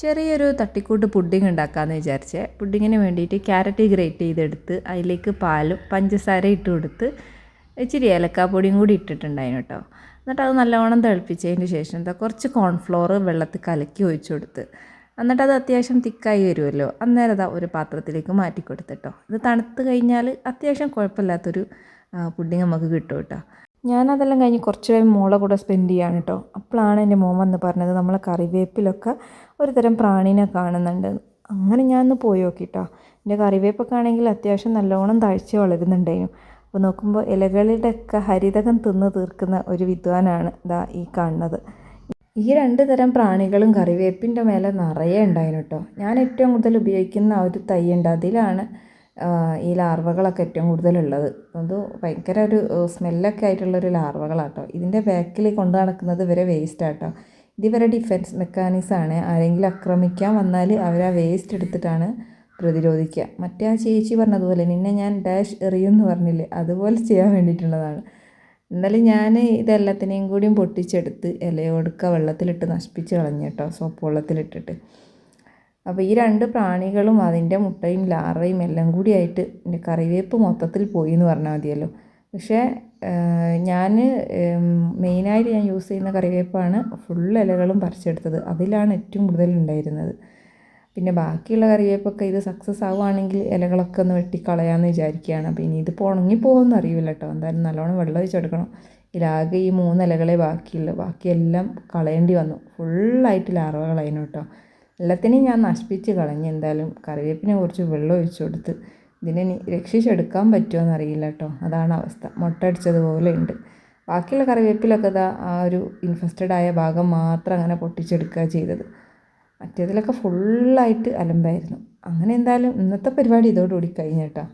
ചെറിയൊരു തട്ടിക്കൂട്ട് പുഡിംഗ് ഉണ്ടാക്കാമെന്ന് വിചാരിച്ചേ. പുഡിങ്ങിന് വേണ്ടിയിട്ട് ക്യാരറ്റ് ഗ്രേറ്റ് ചെയ്തെടുത്ത് അതിലേക്ക് പാലും പഞ്ചസാര ഇട്ട് കൊടുത്ത് ഇച്ചിരി ഏലക്കാപ്പൊടിയും കൂടി ഇട്ടിട്ടുണ്ടായിരുന്നു കേട്ടോ. എന്നിട്ട് അത് നല്ലവണ്ണം തിളപ്പിച്ചതിന് ശേഷം എന്താ കുറച്ച് കോൺഫ്ലോർ വെള്ളത്തിൽ കലക്കി ഒഴിച്ചു കൊടുത്ത്. എന്നിട്ട് അത് അത്യാവശ്യം തിക്കായി വരുമല്ലോ. അന്നേരം അതാ ഒരു പാത്രത്തിലേക്ക് മാറ്റി കൊടുത്തിട്ടോ ഇത് തണുത്ത് കഴിഞ്ഞാൽ അത്യാവശ്യം കുഴപ്പമില്ലാത്തൊരു പുഡിങ് നമുക്ക് കിട്ടും കേട്ടോ. ഞാനതെല്ലാം കഴിഞ്ഞ് കുറച്ച് ടൈം മോളെ കൂടെ സ്പെൻഡ് ചെയ്യാണ് കേട്ടോ അപ്പോഴാണ് എന്റെ മോൻ വന്ന് പറഞ്ഞത് നമ്മളെ കറിവേപ്പിലൊക്കെ ഒരു തരം പ്രാണീനെ കാണുന്നുണ്ട്. അങ്ങനെ ഞാൻ ഒന്ന് പോയി നോക്കിട്ടോ. എന്റെ കറിവേപ്പൊക്കെ ആണെങ്കിൽ അത്യാവശ്യം നല്ലോണം താഴ്ച വളരുന്നുണ്ടായിരുന്നു. അപ്പോൾ നോക്കുമ്പോൾ ഇലകളുടെയൊക്കെ ഹരിതകം തിന്ന് തീർക്കുന്ന ഒരു വിദ്വാനാണ് ഇതാ ഈ കാണുന്നത്. ഈ രണ്ട് തരം പ്രാണികളും കറിവേപ്പിന്റെ മേലെ നിറയെ ഉണ്ടായിരുന്നു കേട്ടോ ഞാൻ ഏറ്റവും കൂടുതൽ ഉപയോഗിക്കുന്ന ഒരു ഒരു ഉണ്ട്. അതിലാണ് ഈ ലാർവകളൊക്കെ ഏറ്റവും കൂടുതലുള്ളത്. അത് ഭയങ്കര ഒരു സ്മെല്ലൊക്കെ ആയിട്ടുള്ളൊരു ലാർവകളാട്ടോ. ഇതിന്റെ ബാക്കിൽ കൊണ്ടു നടക്കുന്നത് ഇവരെ വേസ്റ്റ് ആട്ടോ. ഇത് ഇവരെ ഡിഫെൻസ് മെക്കാനിസമാണ് ആരെങ്കിലും ആക്രമിക്കാൻ വന്നാൽ അവർ ആ വേസ്റ്റ് എടുത്തിട്ടാണ് പ്രതിരോധിക്കുക. മറ്റേ ആ ചേച്ചി പറഞ്ഞതുപോലെ നിന്നെ ഞാൻ ഡാഷ് എറിയുമെന്ന് പറഞ്ഞില്ലേ? അതുപോലെ ചെയ്യാൻ വേണ്ടിയിട്ടുള്ളതാണ്. എന്നാലും ഞാൻ ഇതെല്ലാത്തിനെയും കൂടിയും പൊട്ടിച്ചെടുത്ത് ഇലയോടുക്ക വെള്ളത്തിലിട്ട് നശിപ്പിച്ച് കളഞ്ഞു കേട്ടോ സോപ്പ് വെള്ളത്തിലിട്ടിട്ട്. അപ്പോൾ ഈ രണ്ട് പ്രാണികളും അതിന്റെ മുട്ടയും ലാറയും എല്ലാം കൂടി ആയിട്ട് എന്റെ കറിവേപ്പ് മൊത്തത്തിൽ പോയി എന്ന് പറഞ്ഞാൽ മതിയല്ലോ. പക്ഷേ ഞാൻ മെയിനായിട്ട് ഞാൻ യൂസ് ചെയ്യുന്ന കറിവേപ്പാണ് ഫുൾ ഇലകളും പറിച്ചെടുത്തത്. അതിലാണ് ഏറ്റവും കൂടുതൽ ഉണ്ടായിരുന്നത്. പിന്നെ ബാക്കിയുള്ള കറിവേപ്പൊക്കെ ഇത് സക്സസ് ആവുകയാണെങ്കിൽ ഇലകളൊക്കെ ഒന്ന് വെട്ടിക്കളയാമെന്ന് വിചാരിക്കുകയാണ്. അപ്പോൾ ഇനി ഇത് ഉണങ്ങി പോകുമെന്ന് അറിയില്ല കേട്ടോ. എന്തായാലും നല്ലോണം വെള്ളം ഒഴിച്ചെടുക്കണം ഇതിലാകെ ഈ മൂന്ന് ഇലകളെ ബാക്കിയുള്ളൂ ബാക്കിയെല്ലാം കളയേണ്ടി വന്നു. ഫുള്ളായിട്ട് ലാർവകളായിരുന്നു കേട്ടോ. എല്ലാത്തിനെയും ഞാൻ നശിപ്പിച്ച് കളഞ്ഞു എന്തായാലും കറിവേപ്പിനെ കുറച്ച് വെള്ളം ഒഴിച്ചു കൊടുത്ത് ഇതിനെ രക്ഷിച്ചെടുക്കാൻ പറ്റുമോ എന്നറിയില്ല കേട്ടോ. അതാണ് അവസ്ഥ. മുട്ട അടിച്ചതുപോലെ ഉണ്ട്. ബാക്കിയുള്ള കറിവേപ്പിലൊക്കെ ഇതാ ആ ഒരു ഇൻഫെസ്റ്റഡ് ആയ ഭാഗം മാത്രം അങ്ങനെ പൊട്ടിച്ചെടുക്കുക ചെയ്തത്. മറ്റേതിലൊക്കെ ഫുള്ളായിട്ട് അലമ്പായിരുന്നു. അങ്ങനെ എന്തായാലും ഇന്നത്തെ പരിപാടി ഇതോടുകൂടി കഴിഞ്ഞു കേട്ടോ.